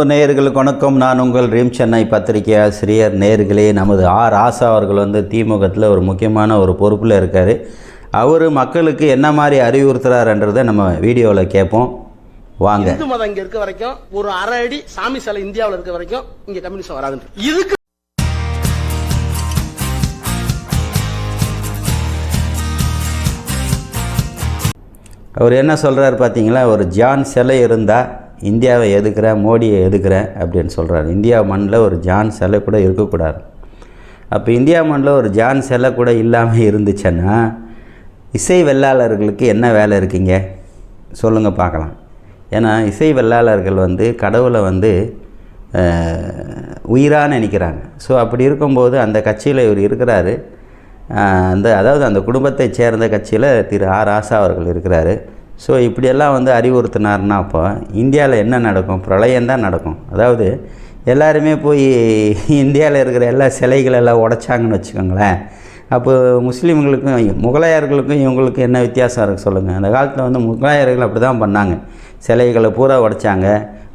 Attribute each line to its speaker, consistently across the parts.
Speaker 1: நேயர்களுக்கு வணக்கம். நான் உங்கள் ரீம் சென்னை பத்திரிகை ஆசிரியர். நேர்களே நமது ஆர். ஆசா அவர்கள் வந்து திமுகத்தில் ஒரு முக்கியமான ஒரு பொறுப்பில் இருக்கார். அவர் மக்களுக்கு என்ன மாதிரி அறிவுறுத்துறாருன்றதை நம்ம வீடியோவில் கேட்போம். வாங்க.
Speaker 2: இந்து மதம் இங்க இருக்க வரைக்கும் ஒரு அரை அடி சாமி சிலை இந்தியாவுல இருக்க வரைக்கும் இங்க கம்யூனிஸ்ட் வராதுன்னு இதுக்கு
Speaker 1: அவர் என்ன சொல்கிறார் பார்த்தீங்களா ஒரு ஜான் சிலை இருந்தால் இந்தியாவை எதுக்கிறேன் மோடியை எதுக்கிறேன் அப்படின்னு சொல்கிறார் இந்தியா மண்ணில் ஒரு ஜான் சிலை கூட இருக்கக்கூடாது. அப்போ இந்தியா மண்ணில் ஒரு ஜான் சிலை கூட இல்லாமல் இருந்துச்சுன்னா இசை வெள்ளாளர்களுக்கு என்ன வேலை இருக்குங்க? சொல்லுங்கள் பார்க்கலாம். ஏன்னா இசை வெள்ளாளர்கள் வந்து கடவுளை வந்து உயிராக நினைக்கிறாங்க. ஸோ அப்படி இருக்கும்போது அந்த கட்சியில் இவர் இருக்கிறாரு. அந்த அதாவது அந்த குடும்பத்தைச் சேர்ந்த கட்சியில் திரு ஆர் ஆசா அவர்கள் இருக்கிறாரு. ஸோ இப்படியெல்லாம் வந்து அறிவுறுத்தினார்னா அப்போ இந்தியாவில் என்ன நடக்கும்? பிரளயம்தான் நடக்கும். அதாவது எல்லாருமே போய் இந்தியாவில் இருக்கிற எல்லா சிலைகளெல்லாம் உடைச்சாங்கன்னு வச்சுக்கோங்களேன். அப்போ முஸ்லீம்களுக்கும் முகலாயர்களுக்கும் இவங்களுக்கும் என்ன வித்தியாசம் இருக்குது சொல்லுங்கள் அந்த காலத்தில் வந்து முகலாயர்கள் அப்படி தான் பண்ணாங்க. சிலைகளை பூரா உடைச்சாங்க.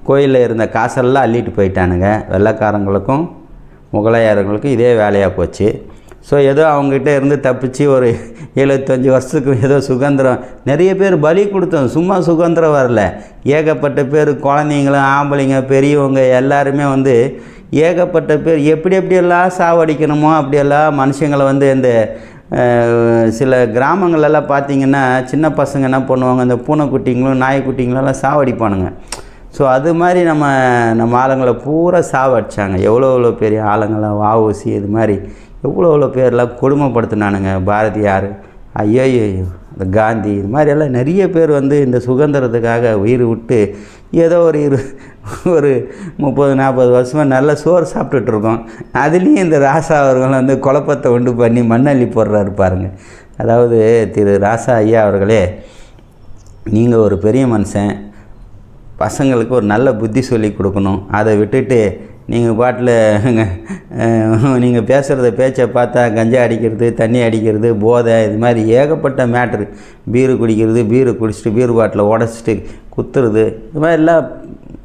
Speaker 1: கோயிலில் இருந்த காசெல்லாம் அள்ளிட்டு போயிட்டானுங்க. வெள்ளைக்காரங்களுக்கும் முகலாயர்களுக்கும் இதே வேலையாக போச்சு. ஸோ ஏதோ அவங்ககிட்ட இருந்து தப்பிச்சு ஒரு எழுபத்தஞ்சி வருஷத்துக்கு ஏதோ சுதந்திரம். நிறைய பேர் பலி கொடுத்தோம். சும்மா சுதந்திரம் வரல. ஏகப்பட்ட பேர் குழந்தைங்களும் ஆம்பளைங்க பெரியவங்க எல்லாருமே வந்து ஏகப்பட்ட பேர் எப்படி எப்படியெல்லாம் சாவடிக்கணுமோ அப்படியெல்லாம் மனுஷங்களை வந்து இந்த சில கிராமங்களெல்லாம் பார்த்தீங்கன்னா சின்ன பசங்க என்ன பண்ணுவாங்க இந்த பூனைக்குட்டிங்களும் நாய்க்குட்டிங்களெல்லாம் சாவடிப்பானுங்க. ஸோ அது மாதிரி நம்ம நம்ம ஆளுங்களை பூரா சாவடிச்சாங்க. எவ்வளோ எவ்வளோ பெரிய ஆளுங்களை வாவூசி இது மாதிரி. எவ்வளோ எவ்வளோ பேர்லாம் கொடுமைப்படுத்தினானுங்க பாரதியார் ஐயோ ஐயோ அந்த காந்தி இது மாதிரி எல்லாம் நிறைய பேர் வந்து இந்த சுதந்திரத்துக்காக உயிர் விட்டு ஏதோ ஒரு இரு ஒரு முப்பது நாற்பது வருஷமாக நல்ல சோறு சாப்பிட்டுட்ருக்கோம் அதுலேயும் இந்த ராசா அவர்கள் வந்து குழப்பத்தை உண்டு பண்ணி மண்ணள்ளி போடுறாரு பாருங்கள் அதாவது திரு ராசா ஐயா அவர்களே நீங்கள் ஒரு பெரிய மனுஷன் பசங்களுக்கு ஒரு நல்ல புத்தி சொல்லி கொடுக்கணும். அதை விட்டுட்டு நீங்கள் பாட்டில் நீங்கள் பேசுகிறத பேச்சை பார்த்தா கஞ்சா அடிக்கிறது தண்ணி அடிக்கிறது போதை இது மாதிரி ஏகப்பட்ட மேட்ரு பீரு குடிக்கிறது பீரு குடிச்சிட்டு பீரு பாட்டில் உடச்சிட்டு குத்துறது. இது மாதிரி எல்லாம்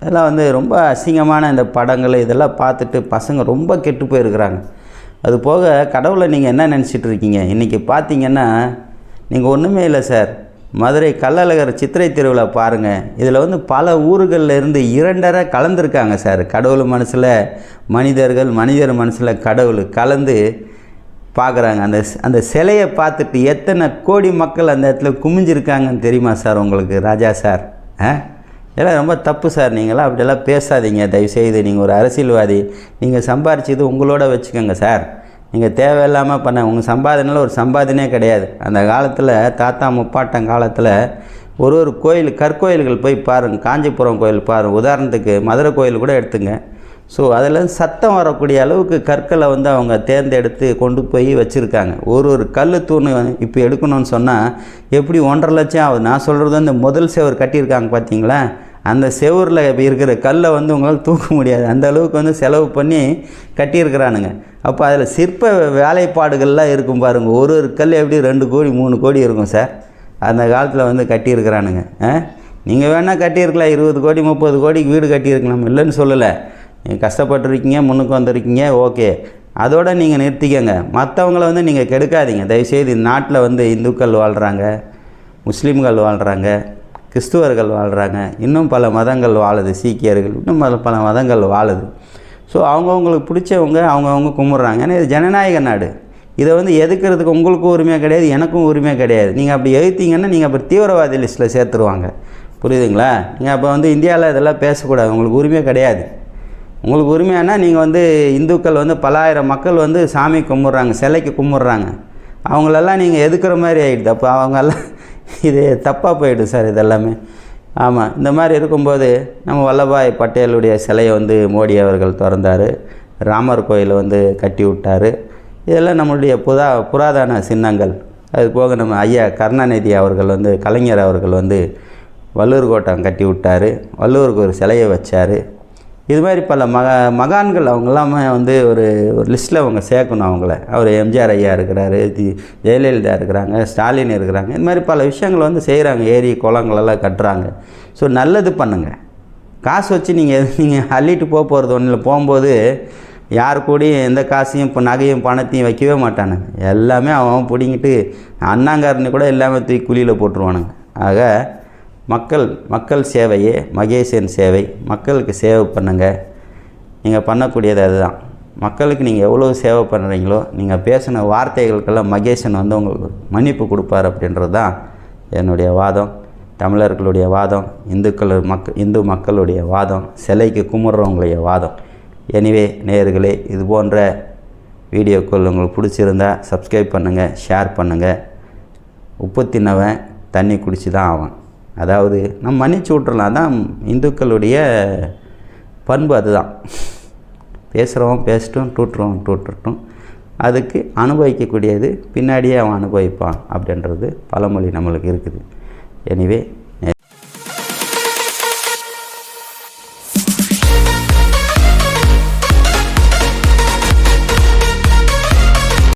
Speaker 1: எல்லாம் வந்து ரொம்ப அசிங்கமான இந்த படங்கள் இதெல்லாம் பார்த்துட்டு பசங்க ரொம்ப கெட்டு போயிருக்கிறாங்க. அது போக கடவுளை நீங்கள் என்ன நினச்சிட்டு இருக்கீங்க? இன்றைக்கி பார்த்தீங்கன்னா நீங்கள் ஒன்றுமே இல்லை சார். மதுரை கள்ளழகர் சித்திரை திருவிழா பாருங்கள் இதில் வந்து பல ஊர்களில் இருந்து இரண்டரை கலந்துருக்காங்க சார். கடவுள் மனசில் மனிதர்கள் மனிதர் மனசில் கடவுள் கலந்து பார்க்குறாங்க. அந்த அந்த சிலையை பார்த்துட்டு எத்தனை கோடி மக்கள் அந்த இடத்துல குமிஞ்சிருக்காங்கன்னு தெரியுமா சார் உங்களுக்கு ராஜா சார்? ஆ? இதெல்லாம் ரொம்ப தப்பு சார். நீங்களாம் அப்படியெல்லாம் பேசாதீங்க. தயவுசெய்து நீங்கள் ஒரு அரசியல்வாதி. நீங்கள் சம்பாரிச்சது உங்களோட வச்சுக்கோங்க சார். நீங்கள் தேவையில்லாமல் பண்ண உங்கள் சம்பாதனையில் ஒரு சம்பாதனையே கிடையாது. அந்த காலத்தில் தாத்தா முப்பாட்டம் காலத்தில் ஒரு ஒரு கோயில் கற்கோயில்கள் போய் பாருங்கள் காஞ்சிபுரம் கோயில் பாருங்கள் உதாரணத்துக்கு மதுரை கோயில் கூட எடுத்துங்க. ஸோ அதில் சத்தம் வரக்கூடிய அளவுக்கு கற்களை வந்து அவங்க தேர்ந்தெடுத்து கொண்டு போய் வச்சுருக்காங்க. ஒரு ஒரு கல் தூண் இப்போ எடுக்கணும்னு சொன்னால் எப்படி ஒன்றரை லட்சம் ஆகுது? நான் சொல்கிறது வந்து முதல் சேவர் கட்டியிருக்காங்க பார்த்தீங்களா அந்த செவரில் இருக்கிற கல்லை வந்து உங்களால் தூக்க முடியாது. அந்த அளவுக்கு வந்து செலவு பண்ணி கட்டியிருக்கிறானுங்க. அப்போ அதில் சிற்ப வேலைப்பாடுகள்லாம் இருக்கும் பாருங்கள் ஒரு ஒரு கல் எப்படி ரெண்டு கோடி மூணு கோடி இருக்கும் சார்? அந்த காலத்தில் வந்து கட்டியிருக்கிறானுங்க. ஆ? நீங்கள் வேணால் கட்டியிருக்கலாம். இருபது கோடி முப்பது கோடிக்கு வீடு கட்டியிருக்கலாம். இல்லைன்னு சொல்லலை. நீங்கள் கஷ்டப்பட்டுருக்கீங்க முன்னுக்கு வந்திருக்கீங்க ஓகே. அதோட நீங்கள் நிறுத்திக்கங்க. மற்றவங்கள வந்து நீங்கள் கெடுக்காதீங்க. தயவுசெய்து இந்த நாட்டில் வந்து இந்துக்கள் வாழ்கிறாங்க முஸ்லீம்கள் வாழ்கிறாங்க கிறிஸ்துவர்கள் வாழ்கிறாங்க இன்னும் பல மதங்கள் வாழுது. சீக்கியர்கள் இன்னும் பல பல மதங்கள் வாழுது. ஸோ அவங்கவுங்களுக்கு பிடிச்சவங்க அவங்கவுங்க கும்பிட்றாங்க. ஏன்னா இது ஜனநாயக நாடு. இதை வந்து எதுக்கிறதுக்கு உங்களுக்கும் உரிமை கிடையாது எனக்கும் உரிமை கிடையாது. நீங்கள் அப்படி எழுத்திங்கன்னா நீங்கள் அப்புறம் தீவிரவாதி லிஸ்ட்டில் சேர்த்துருவாங்க. புரியுதுங்களா? நீங்கள் அப்போ வந்து இந்தியாவில் இதெல்லாம் பேசக்கூடாது. உங்களுக்கு உரிமை கிடையாது. உங்களுக்கு உரிமையானா நீங்கள் வந்து இந்துக்கள் வந்து பலாயிரம் மக்கள் வந்து சாமி கும்பிட்றாங்க சிலைக்கு கும்பிட்றாங்க. அவங்களெல்லாம் நீங்கள் எதுக்குற மாதிரி ஆகிடுது அப்போ அவங்கெல்லாம் இது தப்பாக போயிடும் சார் இதெல்லாமே. ஆமாம் இந்த மாதிரி இருக்கும்போது நம்ம வல்லபாய் பட்டேலுடைய சிலையை வந்து மோடி அவர்கள் திறந்தார். ராமர் கோயிலை வந்து கட்டி விட்டார் இதெல்லாம் நம்மளுடைய புதா புராதன சின்னங்கள். அது போக நம்ம ஐயா கருணாநிதி அவர்கள் வந்து கலைஞர் அவர்கள் வந்து வல்லூர் கோட்டம் கட்டி விட்டார் வல்லூருக்கு ஒரு சிலையை வச்சார். இது மாதிரி பல மக மகான்கள் அவங்க எல்லாமே வந்து ஒரு ஒரு லிஸ்ட்டில் அவங்க சேர்க்கணும் அவங்கள. அவர் எம்ஜிஆர் ஐயா இருக்கிறாரு தி ஜெயலலிதா இருக்கிறாங்க ஸ்டாலின் இருக்கிறாங்க. இது மாதிரி பல விஷயங்கள் வந்து செய்கிறாங்க ஏரி குளங்களெல்லாம் கட்டுறாங்க. ஸோ நல்லது பண்ணுங்கள் காசு வச்சு நீங்கள் நீங்கள் அள்ளிட்டு போக போகிறது ஒன்றில் போகும்போது யார் கூடயும் எந்த காசையும் இப்போ நகையும் பணத்தையும் வைக்கவே மாட்டானுங்க. எல்லாமே அவன் பிடிங்கிட்டு அண்ணாங்காரனு கூட எல்லாமே தூக்கி குழியில் போட்டுருவானுங்க. ஆக மக்கள் மக்கள் சேவையே மகேசன் சேவை. மக்களுக்கு சேவை பண்ணுங்கள் நீங்கள் பண்ணக்கூடியது அதுதான். மக்களுக்கு நீங்கள் எவ்வளோ சேவை பண்ணுறீங்களோ நீங்கள் பேசின வார்த்தைகளுக்கெல்லாம் மகேசன் வந்து உங்களுக்கு மன்னிப்பு கொடுப்பார் அப்படின்றது தான் என்னுடைய வாதம். தமிழர்களுடைய வாதம் இந்துக்கள் மக் இந்து மக்களுடைய வாதம் சிலைக்கு கும்பிட்றவங்களுடைய வாதம். எனிவே நேயர்களே இது போன்ற வீடியோக்கள் உங்களுக்கு பிடிச்சிருந்தா சப்ஸ்கிரைப் பண்ணுங்கள் ஷேர் பண்ணுங்கள் உப்பு தின்னவன் தண்ணி குடிச்சு தான் ஆவான். அதாவது நம்ம மன்னிச்சு விட்றலாம் தான் இந்துக்களுடைய பண்பு அதுதான். பேசுகிறவன் பேசட்டும் டூட்டுறோம் டூட்டுட்டும் அதுக்கு அனுபவிக்கக்கூடியது பின்னாடியே அவன் அனுபவிப்பான் அப்படின்றது பழமொழி நம்மளுக்கு இருக்குது. எனிவே